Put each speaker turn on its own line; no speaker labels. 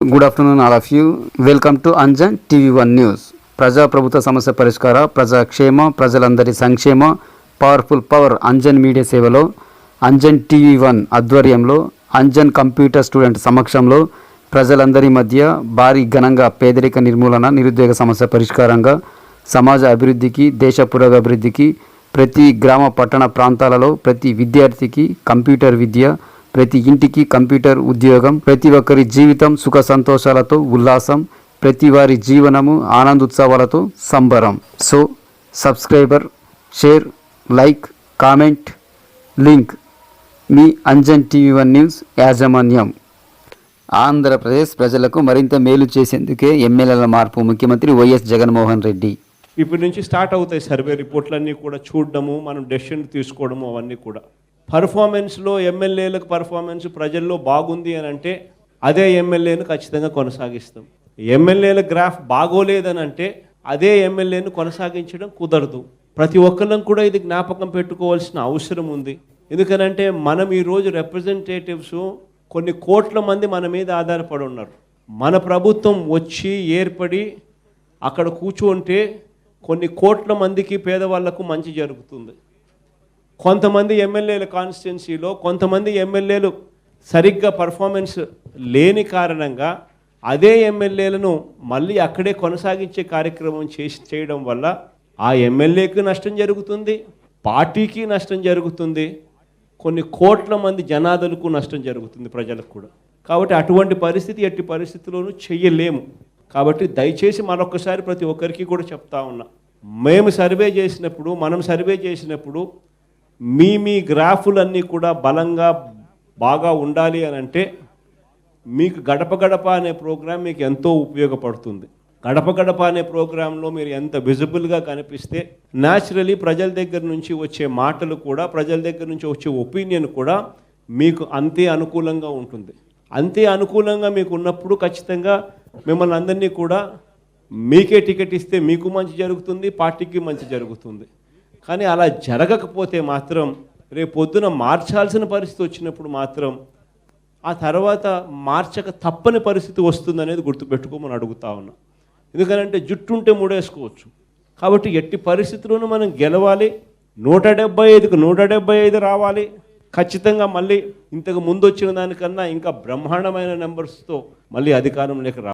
Good afternoon all of you welcome to Anjan TV one news ప్రజా ప్రభుత్వ సమస్య పరిష్కార ప్రజా క్షేమ ప్రజలందరి సంక్షేమ పవర్ఫుల్ పవర్ అంజన్ మీడియా సేవలో అంజన్ టీవీ వన్ ఆధ్వర్యంలో అంజన్ కంప్యూటర్ స్టూడెంట్ సమక్షంలో ప్రజలందరి మధ్య భారీ ఘనంగా పేదరిక నిర్మూలన నిరుద్యోగ సమస్య పరిష్కారంగా సమాజ అభివృద్ధికి దేశ పురోగభివృద్ధికి ప్రతి గ్రామ పట్టణ ప్రాంతాలలో ప్రతి విద్యార్థికి కంప్యూటర్ విద్య ప్రతి ఇంటికి కంప్యూటర్ ఉద్యోగం ప్రతి ఒక్కరి జీవితం సుఖ సంతోషాలతో ఉల్లాసం ప్రతి వారి జీవనము ఆనందోత్సవాలతో సంబరం. So subscriber share like comment link మీ అంజన్ టీవీ వన్ న్యూస్ యాజమాన్యం. ఆంధ్రప్రదేశ్ ప్రజలకు మరింత మేలు చేసేందుకే ఎమ్మెల్యేల మార్పు ముఖ్యమంత్రి వైఎస్ జగన్మోహన్ రెడ్డి.
ఇప్పటి నుంచి స్టార్ట్ అవుతాయి సర్వే రిపోర్ట్లన్నీ కూడా చూడడము మనం డెసిషన్ తీసుకోవడము అవన్నీ కూడా. పర్ఫార్మెన్స్లో ఎమ్మెల్యేలకు పర్ఫార్మెన్స్ ప్రజల్లో బాగుంది అని అంటే అదే ఎమ్మెల్యేను ఖచ్చితంగా కొనసాగిస్తాం. ఎమ్మెల్యేల గ్రాఫ్ బాగోలేదని అంటే అదే ఎమ్మెల్యేను కొనసాగించడం కుదరదు. ప్రతి ఒక్కళ్ళం కూడా ఇది జ్ఞాపకం పెట్టుకోవాల్సిన అవసరం ఉంది. ఎందుకనంటే మనం ఈరోజు రిప్రజెంటేటివ్స్ కొన్ని కోట్ల మంది మన మీద ఆధారపడి ఉన్నారు. మన ప్రభుత్వం వచ్చి ఏర్పడి అక్కడ కూర్చుంటే కొన్ని కోట్ల మందికి పేదవాళ్ళకు మంచి జరుగుతుంది. కొంతమంది ఎమ్మెల్యేల కాన్స్టిట్యున్సీలో కొంతమంది ఎమ్మెల్యేలు సరిగ్గా పర్ఫార్మెన్స్ లేని కారణంగా అదే ఎమ్మెల్యేలను మళ్ళీ అక్కడే కొనసాగించే కార్యక్రమం చేసి చేయడం వల్ల ఆ ఎమ్మెల్యేకి నష్టం జరుగుతుంది పార్టీకి నష్టం జరుగుతుంది కొన్ని కోట్ల మంది జనాదులకు నష్టం జరుగుతుంది ప్రజలకు కూడా. కాబట్టి అటువంటి పరిస్థితి ఎట్టి పరిస్థితుల్లోనూ చెయ్యలేము. కాబట్టి దయచేసి మరొకసారి ప్రతి ఒక్కరికి కూడా చెప్తా ఉన్నా. మేము సర్వే చేసినప్పుడు మనం సర్వే చేసినప్పుడు మీ మీ గ్రాఫులన్నీ కూడా బలంగా బాగా ఉండాలి అని అంటే మీకు గడప గడప అనే ప్రోగ్రాం మీకు ఎంతో ఉపయోగపడుతుంది. గడప గడప అనే ప్రోగ్రాంలో మీరు ఎంత విజిబుల్గా కనిపిస్తే న్యాచురలీ ప్రజల దగ్గర నుంచి వచ్చే మాటలు కూడా ప్రజల దగ్గర నుంచి వచ్చే ఒపీనియన్ కూడా మీకు అంతే అనుకూలంగా ఉంటుంది. అంతే అనుకూలంగా మీకు ఉన్నప్పుడు ఖచ్చితంగా మిమ్మల్ని అందరినీ కూడా మీకే టికెట్ ఇస్తే మీకు మంచి జరుగుతుంది పార్టీకి మంచి జరుగుతుంది. కానీ అలా జరగకపోతే మాత్రం రేపు పొద్దున మార్చాల్సిన పరిస్థితి వచ్చినప్పుడు మాత్రం ఆ తర్వాత మార్చక తప్పని పరిస్థితి వస్తుందనేది గుర్తుపెట్టుకోమని అడుగుతా ఉన్నా. ఎందుకనంటే జుట్టు ఉంటే మూడేసుకోవచ్చు. కాబట్టి ఎట్టి పరిస్థితుల్లోనూ మనం గెలవాలి. నూట డెబ్బై ఐదుకు నూట డెబ్బై ఐదు రావాలి. ఖచ్చితంగా మళ్ళీ ఇంతకు ముందు వచ్చిన దానికన్నా ఇంకా బ్రహ్మాండమైన నెంబర్స్తో మళ్ళీ అధికారంలోకి రావాలి.